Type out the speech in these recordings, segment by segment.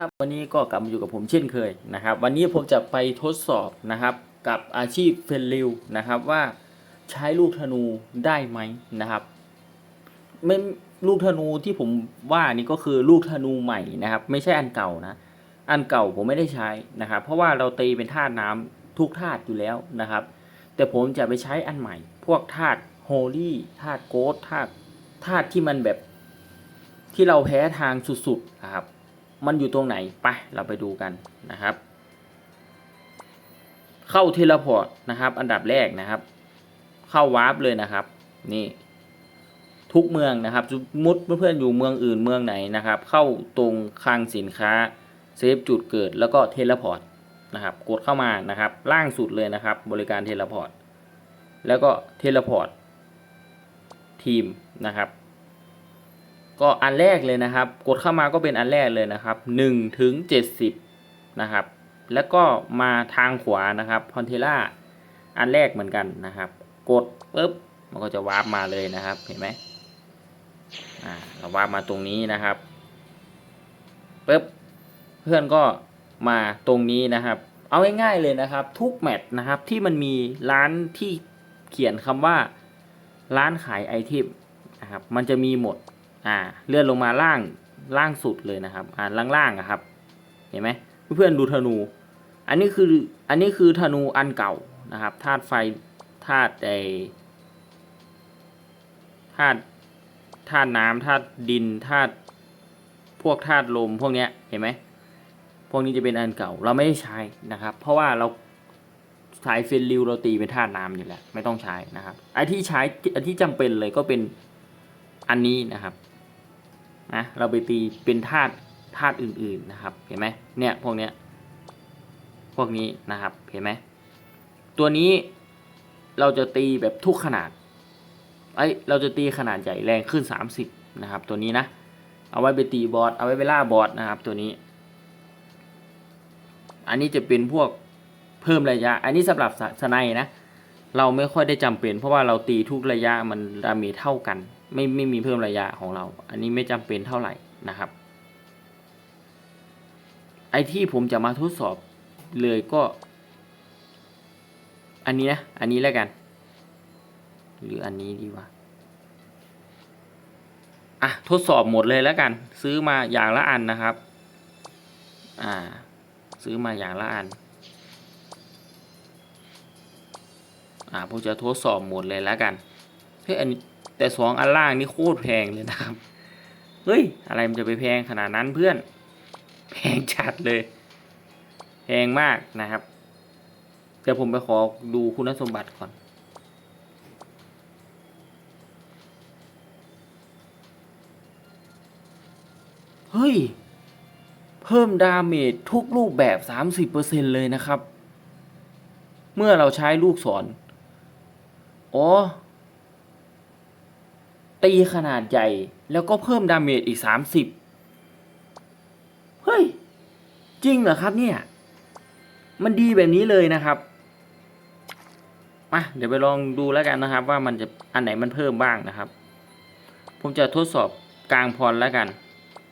ครับวันนี้ก็กลับมาอยู่กับผมเช่นเคยนะครับ วันนี้ผมจะไปทดสอบนะครับกับอาชีพเฟรนลิวนะครับว่าใช้ลูกธนูได้ไหมนะครับไม่ลูกธนูที่ผมว่านี่ก็คือลูกธนูใหม่นะครับ ไม่ใช่อันเก่านะ อันเก่าผมไม่ได้ใช้นะครับ เพราะว่าเราตีเป็นธาตุน้ำทุกธาตุอยู่แล้วนะครับ แต่ผมจะไปใช้อันใหม่ พวกธาตุโฮลี่ธาตุโกดธาตุธาตุที่มันแบบที่เราแพ้ทางสุดๆนะครับ มันอยู่ตรงไหนไปเราไปดูกันนะครับ เข้าเทเลพอร์ตนะครับ อันดับแรกนะครับ เข้าวาร์ปเลยนะครับ นี่ทุกเมืองนะครับสมมุดเพื่อนๆอยู่เมืองอื่นเมืองไหนนะครับ เข้าตรงคลังสินค้าเซฟจุดเกิดแล้วก็เทเลพอร์ตนะครับกดเข้ามานะครับ ล่างสุดเลยนะครับ บริการเทเลพอร์ตแล้วก็เทเลพอร์ตทีมนะครับ ก็อันแรกเลยนะครับ กดเข้ามาก็เป็นอันแรกเลยนะครับ1ถึง70 นะครับ แล้วก็มาทางขวานะครับพอนเทล่าอันแรกเหมือนกันนะครับ กดปุ๊บมันก็จะวาร์ปมาเลยนะครับเห็นไหมอ่าเราวาร์ปมาตรงนี้นะครับปุ๊บเพื่อนก็มาตรงนี้นะครับ เอาง่ายๆเลยนะครับ ทุกแมตช์นะครับที่มันมีร้านที่เขียนคำว่า ร้านขายไอเทมนะครับ มันจะมีหมด อ่าเลื่อนลงมาล่างล่างสุดเลยนะครับ อ่าล่างๆอะครับ เห็นไหมเพื่อนๆดูธนู อันนี้คืออันนี้คือธนูอันเก่านะครับธาตุไฟธาตุไอธาตุธาตุน้ำธาตุดินธาตุพวกธาตุลมพวกเนี้ยเห็นไหมพวกนี้จะเป็นอันเก่าเราไม่ได้ใช้นะครับ เพราะว่าเราสายเฟรนริวเราตีเป็นธาตุน้ำอยู่แล้วไม่ต้องใช้นะครับไอที่ใช้ไอที่จำเป็นเลยก็เป็นอันนี้นะครับ นะเราไปตีเป็นธาตุธาตุอื่นๆนะครับ เห็นไหมเนี่ยพวกเนี้ยพวกนี้นะครับเห็นไหมตัวนี้เราจะตีแบบทุกขนาดไอเราจะตีขนาดใหญ่แรงขึ้น 30 นะครับ ตัวนี้นะ เอาไว้ไปตีบอสเอาไว้ไปล่าบอสนะครับ ตัวนี้ อันนี้จะเป็นพวกเพิ่มระยะ อันนี้สำหรับสไนนะ เราไม่ค่อยได้จำเป็น เพราะว่าเราตีทุกระยะมันดาเมจเท่ากัน ไม่ไม่มีเพิ่มระยะของเรา อันนี้ไม่จำเป็นเท่าไหร่นะครับ ไอที่ผมจะมาทดสอบเลยก็ อันนี้นะ อันนี้แล้วกัน หรืออันนี้ดีวะอะทดสอบหมดเลยแล้วกัน ซื้อมาอย่างละอันนะครับ อ่า ซื้อมาอย่างละอัน อ่าผมจะทดสอบหมดเลยแล้วกันเฮ้ยอันนี้แต่สองอันล่างนี่โคตรแพงเลยนะครับเฮ้ยอะไรมันจะไปแพงขนาดนั้นเพื่อน แพงจัดเลย แพงมากนะครับเดี๋ยวผมไปขอดูคุณสมบัติก่อนเฮ้ย เพิ่มดาเมจทุกรูปแบบ 30%เลยนะครับ เมื่อเราใช้ลูกศร อ๋อ ตีขนาดใหญ่ แล้วก็เพิ่มดาเมจอีกสามสิบเฮ้ย จริงเหรอครับเนี่ย มันดีแบบนี้เลยนะครับมาเดี๋ยวไปลองดูแล้วกันนะครับ ว่ามันจะอันไหนมันเพิ่มบ้างนะครับ ผมจะทดสอบกลางพรแล้วกัน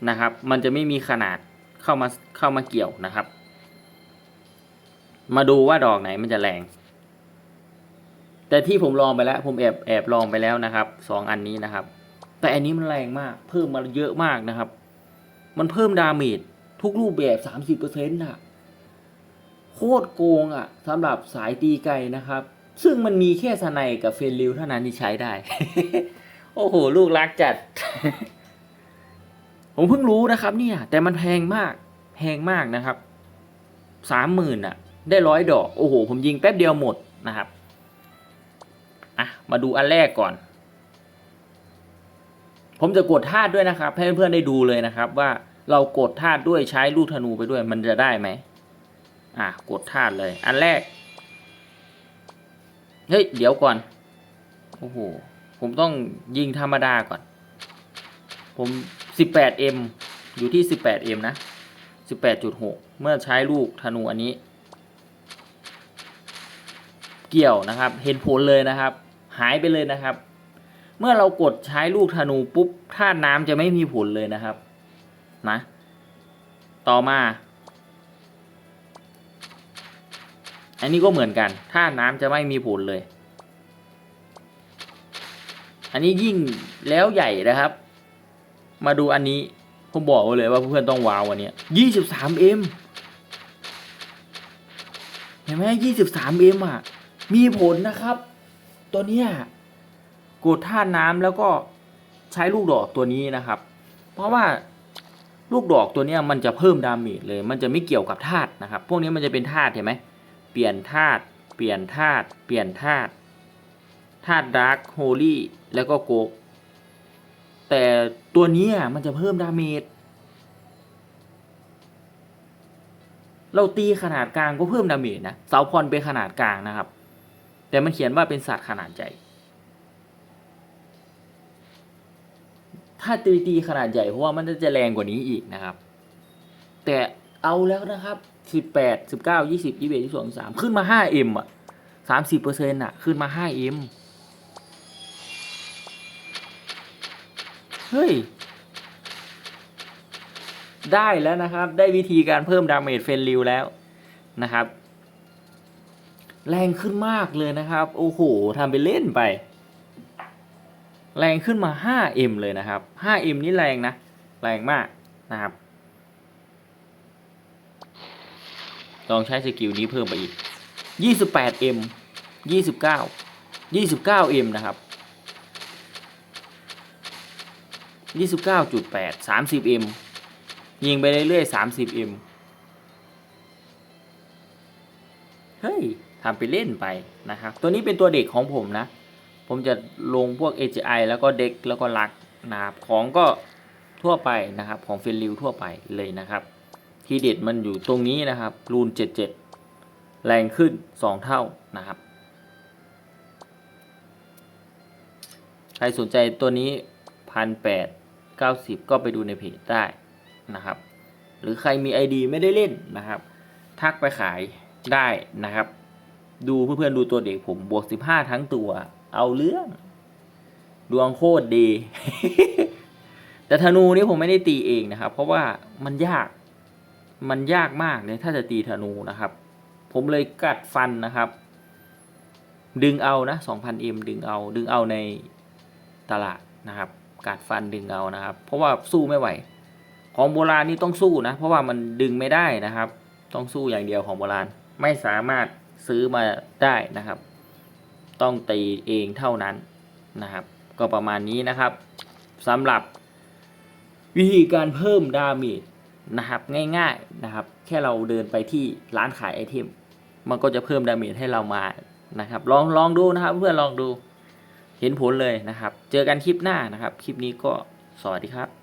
นะครับ มันจะไม่มีขนาดเข้ามาเข้ามาเกี่ยวนะครับ มาดูว่าดอกไหนมันจะแรง แต่ที่ผมลองไปแล้ว ผมแอบแอบลองไปแล้วนะครับสองอันนี้นะครับ แต่อันนี้มันแรงมาก เพิ่มมาเยอะมากนะครับ มันเพิ่มดาเมจทุกรูปแบบสามสิบเปอร์เซ็นต์ะโคตรโกงอะสำหรับสายตีไกนะครับ ซึ่งมันมีแค่สไนกับเฟนริวเท่านั้นที่ใช้ได้ โอ้โห ลูกรักจัด ผมเพิ่งรู้นะครับเนี่ย แต่มันแพงมาก แพงมากนะครับสามหมื่นอะได้ร้อยดอก โอ้โห ผมยิงแป๊บเดียวหมดนะครับ อะมาดูอันแรกก่อน ผมจะกดธาตุด้วยนะครับ ให้เพื่อนๆได้ดูเลยนะครับ ว่าเรากดธาตุด้วยใช้ลูกธนูไปด้วยมันจะได้ไหมอะกดธาตุเลย อันแรกเฮ้ยเดี๋ยวก่อนโอ้โหผมต้องยิงธรรมดาก่อน ผม 18m อยู่ที่ 18m นะ 18.6 เมื่อใช้ลูกธนูอันนี้ เกี่ยวนะครับ เห็นผลเลยนะครับ หายไปเลยนะครับ เมื่อเรากดใช้ลูกธนูปุ๊บธาตุน้ำจะไม่มีผลเลยนะครับนะต่อมา อันนี้ก็เหมือนกันถ้าน้ำจะไม่มีผลเลย อันนี้ยิ่งแล้วใหญ่นะครับ มาดูอันนี้ผมบอกไว้เลยว่าเพื่อนต้องว้าววันนี้ยี่สิบสามเอ็มเห็นไหมยี่สิบสามเอ็มอะ มีผลนะครับ ตัวเนี้ยกดท่าน้ำแล้วก็ใช้ลูกดอกตัวนี้นะครับ เพราะว่าลูกดอกตัวเนี้ยมันจะเพิ่มดาเมจเลย มันจะไม่เกี่ยวกับธาตุนะครับ พวกนี้มันจะเป็นธาตุเห็นไหมเปลี่ยนธาตุเปลี่ยนธาตุเปลี่ยนธาตุธาตุดาร์คโฮลี่แล้วก็โกกแต่ตัวนี้มันจะเพิ่มดาเมจเราตีขนาดกลางก็เพิ่มดาเมจนะเสาพรเป็นขนาดกลางนะครับ แต่มันเขียนว่าเป็นสัตว์ขนาดใหญ่ ถ้าตีตีขนาดใหญ่เพราะว่ามันจะแรงกว่านี้อีกนะครับ แต่เอาแล้วนะครับสิบแปดสิบเก้ายี่สิบยี่สิบเอ็ดยี่สิบสองสามขึ้นมาห้าเอ็มอะสามสิบเปอร์เซ็นต์อะ ขึ้นมาห้าเอ็มเฮ้ย ได้แล้วนะครับ ได้วิธีการเพิ่มดาเมจเฟนริวแล้วนะครับ แรงขึ้นมากเลยนะครับ โอ้โหทำไปเล่นไป แรงขึ้นมา 5M เลยนะครับ 5M นี่แรงนะ แรงมากนะครับ ลองใช้สกิลนี้เพิ่มไปอีก 28M 29 29M นะครับ 29.8 30M ยิงไปเรื่อยๆ 30M เฮ้ย ทำไปเล่นไปนะครับ ตัวนี้เป็นตัวเด็กของผมนะ ผมจะลงพวก AGI แล้วก็เด็กแล้วก็ลักนะครับของก็ทั่วไปนะครับของเฟลลิวทั่วไปเลยนะครับที่เด็ดมันอยู่ตรงนี้นะครับรูน 77 แรงขึ้น 2 เท่านะครับ ใครสนใจตัวนี้พันแปดเก้าสิบก็ไปดูในเพจได้นะครับ หรือใครมี ID ไม่ได้เล่นนะครับ ทักไปขายได้นะครับ ดูเพื่อนๆดูตัวเด็กผมบวก15ทั้งตัว เอาเรื่อง ดวงโคตรดี แต่ธนูนี่ผมไม่ได้ตีเองนะครับ เพราะว่ามันยาก มันยากมากเลยถ้าจะตีธนูนะครับ ผมเลยกัดฟันนะครับ ดึงเอานะ 2,000M ดึงเอา ดึงเอาในตลาดนะครับ กัดฟันดึงเอานะครับ เพราะว่าสู้ไม่ไหว ของโบราณนี่ต้องสู้นะ เพราะว่ามันดึงไม่ได้นะครับ ต้องสู้อย่างเดียวของโบราณ ไม่สามารถ ซื้อมาได้นะครับ ต้องตีเองเท่านั้นนะครับ ก็ประมาณนี้นะครับสำหรับวิธีการเพิ่มดาเมจนะครับง่ายๆนะครับ แค่เราเดินไปที่ร้านขายไอเทมมันก็จะเพิ่มดาเมจให้เรามานะครับ ลองลองดูนะครับ เพื่อนลองดูเห็นผลเลยนะครับ เจอกันคลิปหน้านะครับ คลิปนี้ก็สวัสดีครับ